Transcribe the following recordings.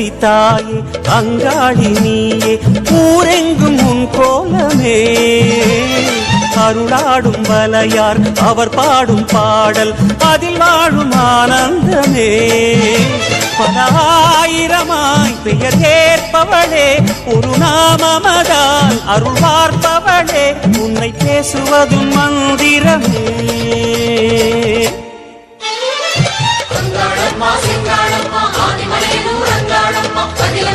சக்தி தாயே அங்காளி நீயே ஊரெங்கும் உன் கோலமே. அருளாடும் வலையார் அவர் பாடும் பாடல் அதில் வாழும் ஆனந்தமே. பல ஆயிரமாய் பெயர் கேட்பவளே ஒரு நாமமதால் அருள் பார்ப்பவளே உன்னை பேசுவதும் மந்திரமே.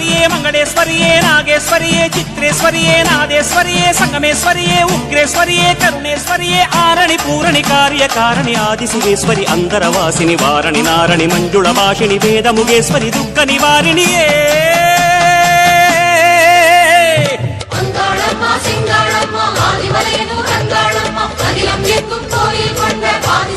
దుర్గేశ్వరియే మంగళేశ్వరియే నాగేశ్వరియే చిత్రేశ్వరియే నాదేశ్వరియే సంగమేశ్వరియే ఉగ్రేశ్వరియే కరుణేశ్వరియే ఆరణి పూరణి కార్యకారణి ఆదిశివేశ్వరి అంగరవాసిని వారణి నారణి మంజుళ భాషిణి వేదముగేశ్వరి దుఃఖ నివారిణియే సింగాళమ్మ ఆదివలయను రంగాళమ్మ అనిలం ఎక్కువ కోయిల్ కొండ పాది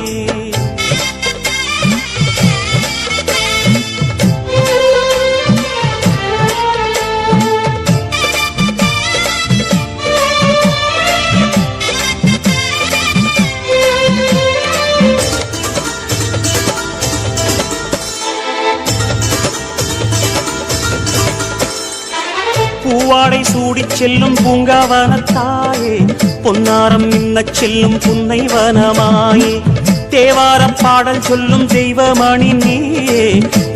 செல்லும் பூங்காவனத்தாயே பொன்னாரம் மின்னச் செல்லும் புன்னை வனமாயே. தேவாரம் பாடல் சொல்லும் தெய்வமணி நீயே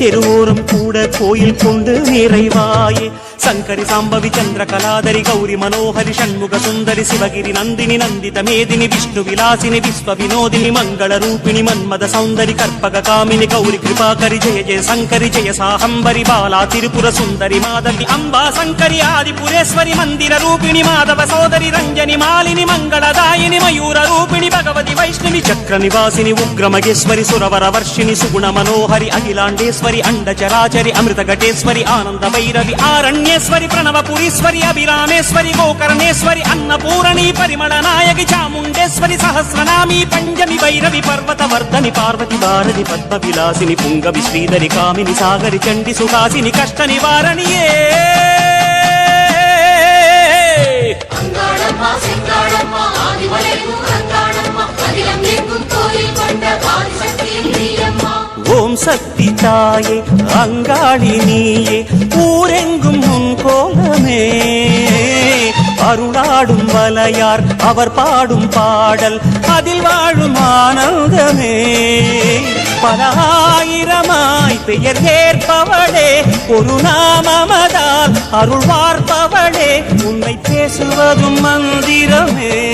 தெருவோரம் கூட கோயில் கொண்டு நிறைவாயே சங்கரி சாம்பவி சந்திர கலாதரி கௌரி மனோஹரி ஷண்முக சுந்தரி சிவகிரி நந்தினி நந்தித மேதினி விஷ்ணு விலாசினி விஸ்வ வினோதினி மங்கள ரூபிணி மன்மத சௌந்தரி கற்பக காமினி கௌரி கிருபாகரி ஜெய ஜெய சங்கரி ஜெய சாஹம்பரி பாலா திரிபுர சுந்தரி மாதவி அம்பா சங்கரி ஆதிபுரேஸ்வரி மந்திர ரூபிணி மாதவ சோதரி ரஞ்சனி மாலினி மங்களதாயினி மயூர ரூபிணி பகவதி வைஷ்ணவி சக்கர நிவாசினி వర్షిణి ఉగ్రమగేశ్వరి సురవర వర్షిణి సుగుణ మనోహరి అఖిలాండేశ్వరి అండచరాచరి అమృత ఘటేశ్వరి ఆనంద భైరవి ఆరణ్యేశ్వరి ప్రణవపురీశ్వరి అభిరామేశ్వరి గోకర్ణేశ్వరి అన్నపూరణి పరిమళ నాయకి చాముండేశ్వరి సహస్రనామి పంజమి భైరవి పర్వత వర్ధని పార్వతి భారతి పద్మ విలాసిని పుంగవి శ్రీధరి కామిని సాగరి చండి సుహాసిని కష్ట నివారణియే అంగాళమ్మ ஓம் சக்தி தாயே அங்காளி நீயே ஊரெங்கும் உன் கோலமே. அருளாடும் வலையார் அவர் பாடும் பாடல் அதில் வாழும் ஆனந்தமே. பல ஆயிரமாய் பெயர் ஏற்பவளே ஒரு நாமமதால் அருள் பார்ப்பவளே உன்னை பேசுவதும் மந்திரமே.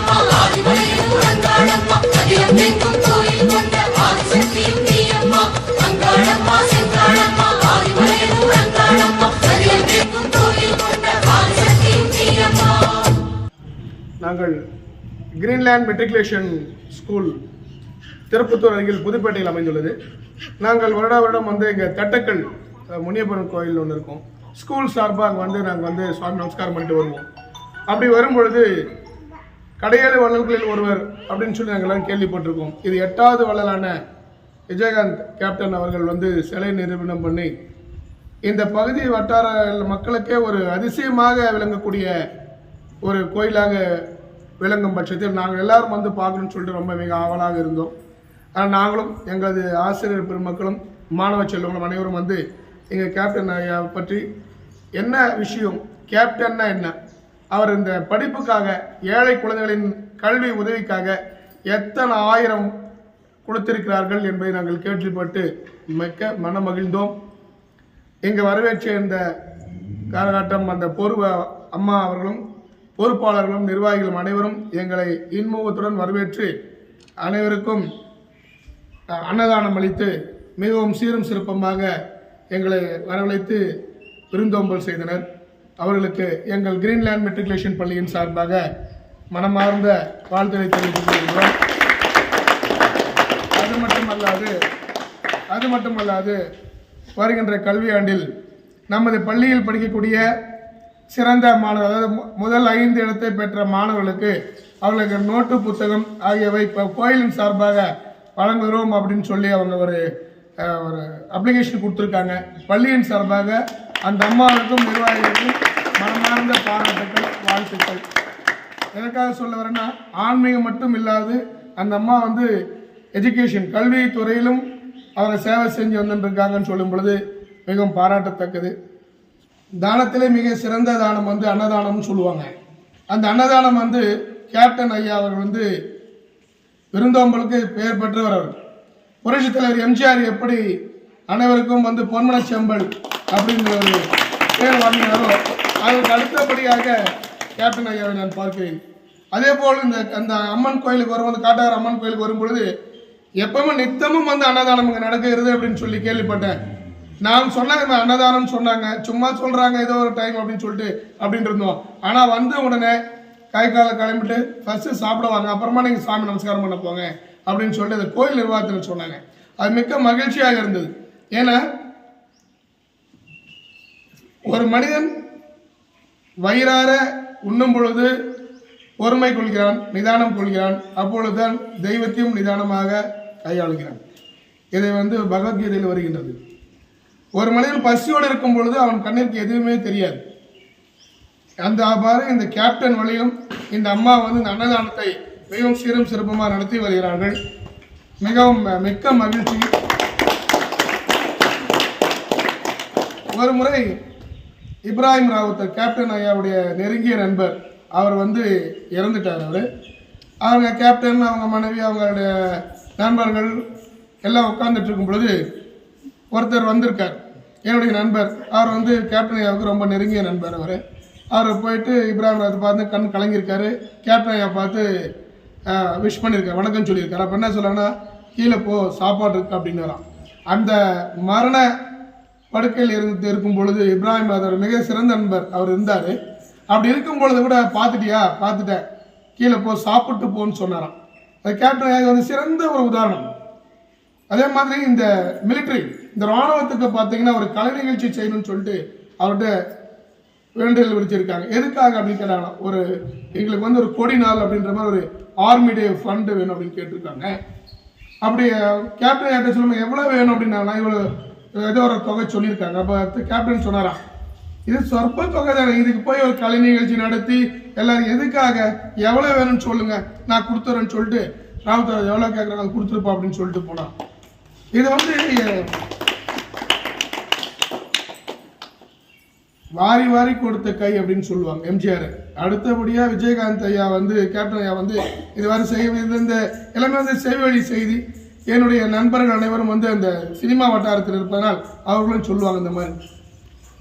நாங்கள் கிரீன்லேண்ட் மெட்ரிகுலேஷன் ஸ்கூல் திருப்பத்தூர் அருகில் புதுப்பேட்டையில் அமைந்துள்ளது. நாங்கள் வருடா வருடம் வந்து இங்கே தட்டக்கல் அஹ், முனியப்பன் கோயில் ஒன்று இருக்கும். ஸ்கூல் சார்பாக அங்கே வந்து நாங்கள் வந்து சுவாமி நமஸ்காரம் பண்ணிட்டு வருவோம். அப்படி வரும்பொழுது கடையேழு வள்ளல்களில் ஒருவர் அப்படின்னு சொல்லி நாங்கள் எல்லாம் கேள்விப்பட்டிருக்கோம். இது எட்டாவது வள்ளலான விஜயகாந்த் கேப்டன் அவர்கள் வந்து சிலை நிரூபணம் பண்ணி இந்த பகுதி வட்டார மக்களுக்கே ஒரு அதிசயமாக விளங்கக்கூடிய ஒரு கோயிலாக விளங்கும் பட்சத்தில் நாங்கள் எல்லாரும் வந்து பார்க்கணும்னு சொல்லிட்டு ரொம்ப மிக ஆவலாக இருந்தோம். ஆனால் நாங்களும் எங்களது ஆசிரியர் பெருமக்களும் மாணவ செல்வங்களும் அனைவரும் வந்து எங்கள் கேப்டன் ஐயா பற்றி என்ன விஷயம் கேப்டன்னா என்ன? அவர் இந்த படிப்புக்காக ஏழை குழந்தைகளின் கல்வி உதவிக்காக எத்தனை ஆயிரம் கொடுத்திருக்கிறார்கள் என்பதை நாங்கள் கேள்விப்பட்டு மிக்க மனம் மகிழ்ந்தோம் இங்கே வரவேற்ற இந்த காலகட்டம் அந்த பொறுவ அம்மா அவர்களும் பொறுப்பாளர்களும் நிர்வாகிகளும் அனைவரும் எங்களை இன்முகத்துடன் வரவேற்று அனைவருக்கும் அன்னதானம் அளித்து மிகவும் சீரும் சிறப்பமாக எங்களை வரவழைத்து விருந்தோம்பல் செய்தனர். அவர்களுக்கு எங்கள் கிரீன்லேண்ட் மெட்ரிகுலேஷன் பள்ளியின் சார்பாக மனமார்ந்த வாழ்த்துக்களை தெரிவித்துக் கொள்கிறோம். அது மட்டுமல்லாது அது மட்டுமல்லாது வருகின்ற கல்வியாண்டில் நமது பள்ளியில் படிக்கக்கூடிய சிறந்த மாணவர் அதாவது முதல் ஐந்து இடத்தை பெற்ற மாணவர்களுக்கு அவர்களுக்கு நோட்டு புத்தகம் ஆகியவை இப்போ கோயிலின் சார்பாக வழங்குகிறோம் அப்படின்னு சொல்லி அவங்க ஒரு ஒரு அப்ளிகேஷன் கொடுத்துருக்காங்க. பள்ளியின் சார்பாக அந்த அம்மாவுக்கும் நிர்வாகிகளுக்கும் மனமார்ந்த பாராட்டுக்கள் வாழ்த்துக்கள். எதற்காக சொல்ல வரேன்னா ஆன்மீகம் மட்டும் இல்லாது அந்த அம்மா வந்து எஜுகேஷன் கல்வி துறையிலும் சேவை செஞ்சு வந்துருக்காங்கன்னு சொல்லும் பொழுது மிகவும் பாராட்டத்தக்கது. தானத்திலே மிக சிறந்த தானம் வந்து அன்னதானம்னு சொல்லுவாங்க. அந்த அன்னதானம் வந்து கேப்டன் ஐயா அவர்கள் வந்து விருந்தோம்பலுக்கு பெயர் பெற்றவர் அவர். புரட்சித் தலைவர் எம்ஜிஆர் எப்படி அனைவருக்கும் வந்து பொன்மன செம்பல் அப்படிங்கிற ஒரு பேர் வாங்கினாரோ அதற்கு அடுத்தபடியாக கேப்டன் ஐயாவை நான் பார்க்கிறேன். அதே போல் இந்த அந்த அம்மன் கோயிலுக்கு வரும் காட்டாறு காட்டார் அம்மன் கோயிலுக்கு வரும் பொழுது எப்பவுமே நித்தமும் வந்து அன்னதானம் இங்கே நடக்கிறது அப்படின்னு சொல்லி கேள்விப்பட்டேன். நான் சொன்னாங்க அன்னதானம் சொன்னாங்க. சும்மா சொல்றாங்க ஏதோ ஒரு டைம் அப்படின்னு சொல்லிட்டு அப்படின்னு இருந்தோம். ஆனா வந்த உடனே கை காலை கிளம்பிட்டு ஃபர்ஸ்ட் சாப்பிடுவாங்க அப்புறமா நீங்க சாமி நமஸ்காரம் பண்ண போங்க அப்படின்னு சொல்லிட்டு அந்த கோயில் நிர்வாகத்தில் சொன்னாங்க. அது மிக்க மகிழ்ச்சியாக இருந்தது. ஏன்னா ஒரு மனிதன் வயிறார உண்ணும் பொழுது பொறுமை கொள்கிறான் நிதானம் கொள்கிறான் அப்பொழுதுதான் தெய்வத்தையும் நிதானமாக கையாளுகிறான். இதை வந்து பகவத்கீதையில் வருகின்றது. ஒரு மனிதன் பசியோடு இருக்கும் பொழுது அவன் கண்ணிற்கு எதுவுமே தெரியாது. அந்த அவ்வாறு இந்த கேப்டன் வழியும் இந்த அம்மா வந்து இந்த அன்னதானத்தை மிகவும் சீரும் சிறப்புமாக நடத்தி வருகிறார்கள். மிகவும் மிக்க மகிழ்ச்சி. ஒரு முறை இப்ராஹிம் ராவுத்தர் கேப்டன் ஐயாவுடைய நெருங்கிய நண்பர் அவர் வந்து இறந்துட்டார் அவர். அவங்க கேப்டன் அவங்க மனைவி அவங்களுடைய நண்பர்கள் எல்லாம் உட்கார்ந்துட்டு இருக்கும் பொழுது ஒருத்தர் வந்திருக்கார். என்னுடைய நண்பர். அவர் வந்து கேப்டன் ஐயாவுக்கு ரொம்ப நெருங்கிய நண்பர் அவர். அவர் போயிட்டு இப்ராஹிம் ராஜ் பார்த்து கண் கலங்கியிருக்காரு. கேப்டன் ஐயா பார்த்து விஷ் பண்ணியிருக்காரு வணக்கம் சொல்லியிருக்காரு. அப்போ என்ன சொல்லணும்னா கீழே போ சாப்பாடு இருக்கு அப்படின்னாராம். அந்த மரண படுக்கையில் இருந்து இருக்கும் பொழுது இப்ராஹிம் ராதர் மிக சிறந்த நண்பர் அவர் இருந்தார். அப்படி இருக்கும் பொழுது கூட பார்த்துட்டியா? பார்த்துட்டேன் கீழே போ சாப்பிட்டு போன்னு சொன்னாராம். அது கேப்டன் வந்து சிறந்த ஒரு உதாரணம். அதே மாதிரி இந்த மிலிட்ரி இந்த ராணுவத்துக்கு பார்த்தீங்கன்னா ஒரு கலை நிகழ்ச்சி செய்யணும்னு சொல்லிட்டு அவர்கிட்ட வேண்டுதல் விடுத்திருக்காங்க. எதுக்காக அப்படின்னு கேட்டாங்கன்னா ஒரு எங்களுக்கு வந்து ஒரு கொடி நாள் அப்படின்ற மாதிரி ஒரு ஆர்மி டே ஃபண்டு வேணும் அப்படின்னு கேட்டிருக்காங்க. அப்படி கேப்டன் யார்கிட்ட சொல்லுங்க எவ்வளோ வேணும் அப்படின்னா இவ்வளோ ஏதோ ஒரு தொகை சொல்லியிருக்காங்க. அப்போ கேப்டன் சொன்னாரா இது சொற்ப தொகை தானே இதுக்கு போய் ஒரு கலை நிகழ்ச்சி நடத்தி எல்லாரும் எதுக்காக எவ்வளோ வேணும்னு சொல்லுங்க நான் கொடுத்துறேன்னு சொல்லிட்டு ராவுத்தர் எவ்வளோ கேட்குறாங்க அது கொடுத்துருப்பா அப்படின்னு சொல்லிட்டு போனான். இது வந்து வாரி வாரி கொடுத்த கை அப்படின்னு சொல்லுவாங்க எம்ஜிஆர். அடுத்தபடியாக விஜயகாந்த் ஐயா வந்து கேப்டன் ஐயா வந்து இது மாதிரி செய்ய இந்த எல்லாமே வந்து செய்வழி செய்தி. என்னுடைய நண்பர்கள் அனைவரும் வந்து அந்த சினிமா வட்டாரத்தில் இருப்பதனால் அவர்களும் சொல்லுவாங்க இந்த மாதிரி.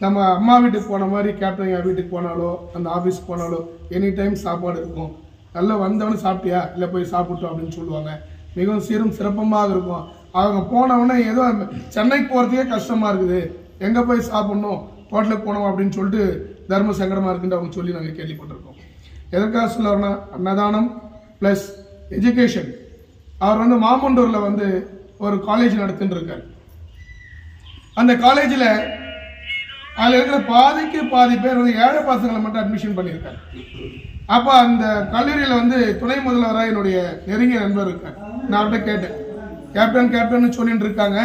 நம்ம அம்மா வீட்டுக்கு போன மாதிரி கேப்டன் ஐயா வீட்டுக்கு போனாலோ அந்த ஆஃபீஸ்க்கு போனாலோ எனி டைம் சாப்பாடு இருக்கும். நல்லா வந்தவனு சாப்பிட்டியா? இல்லை போய் சாப்பிட்டோம் அப்படின்னு சொல்லுவாங்க. மிகவும் சீரும் சிறப்பமாக இருக்கும். அவங்க போனவுடனே ஏதோ சென்னைக்கு போகிறதுக்கே கஷ்டமாக இருக்குது. எங்கே போய் சாப்பிட்ணும்? ஹோட்டலுக்கு போனோம் அப்படின்னு சொல்லிட்டு தர்ம சங்கடமாக இருக்குன்னு அவங்க சொல்லி நாங்கள் கேள்விப்பட்டிருக்கோம். எதற்காக சொல்லுவார்னா அன்னதானம் ப்ளஸ் எஜுகேஷன் அவர் வந்து மாமண்டூரில் வந்து ஒரு காலேஜ் நடத்திட்டு இருக்கார். அந்த காலேஜில் அதில் இருக்கிற பாதிக்கு பாதி பேர் வந்து ஏழை பசங்களை மட்டும் அட்மிஷன் பண்ணியிருக்காரு. அப்போ அந்த கல்லூரியில் வந்து துணை முதல்வராக என்னுடைய நெருங்கிய நண்பர் இருக்கார். நான் அவர்கிட்ட கேட்டேன். கேப்டன் கேப்டன் சொல்லிட்டு இருக்காங்க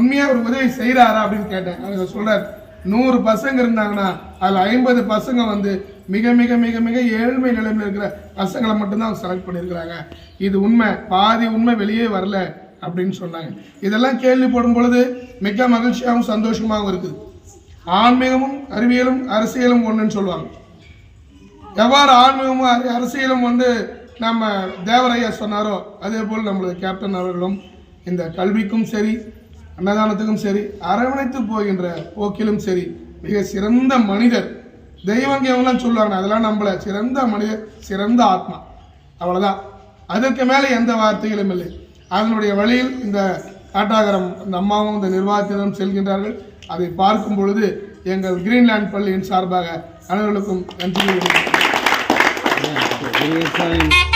உண்மையாக ஒரு உதவி செய்கிறாரா அப்படின்னு கேட்டேன். அவர் சொல்றார் நூறு பசங்க இருந்தாங்கன்னா அதில் ஐம்பது பசங்க வந்து மிக மிக மிக மிக ஏழ்மை நிலைமையில் இருக்கிற பசங்களை மட்டும்தான் அவங்க செலக்ட் பண்ணியிருக்கிறாங்க. இது உண்மை பாதி உண்மை வெளியே வரல அப்படின்னு சொன்னாங்க. இதெல்லாம் கேள்விப்படும் பொழுது மிக மகிழ்ச்சியாகவும் சந்தோஷமாகவும் இருக்குது. ஆன்மீகமும் அறிவியலும் அரசியலும் ஒன்றுன்னு சொல்லுவாங்க. எவ்வாறு ஆன்மீகமும் அரசியலும் வந்து நம்ம தேவரையா சொன்னாரோ அதே போல் நம்மளது கேப்டன் அவர்களும் இந்த கல்விக்கும் சரி அன்னதானத்துக்கும் சரி அரவணைத்து போகின்ற போக்கிலும் சரி மிக சிறந்த மனிதர். தெய்வங்கெல்லாம் சொல்லுவாங்க அதெல்லாம் நம்மள சிறந்த மனிதர் சிறந்த ஆத்மா. அவ்வளோதான் அதற்கு மேலே எந்த வார்த்தைகளும் இல்லை. அதனுடைய வழியில் இந்த காட்டாகரம் இந்த அம்மாவும் இந்த நிர்வாகத்தினரும் செல்கின்றார்கள். அதை பார்க்கும் பொழுது எங்கள் கிரீன்லேண்ட் பள்ளியின் சார்பாக அனைவர்களுக்கும் நன்றி விவசாயம்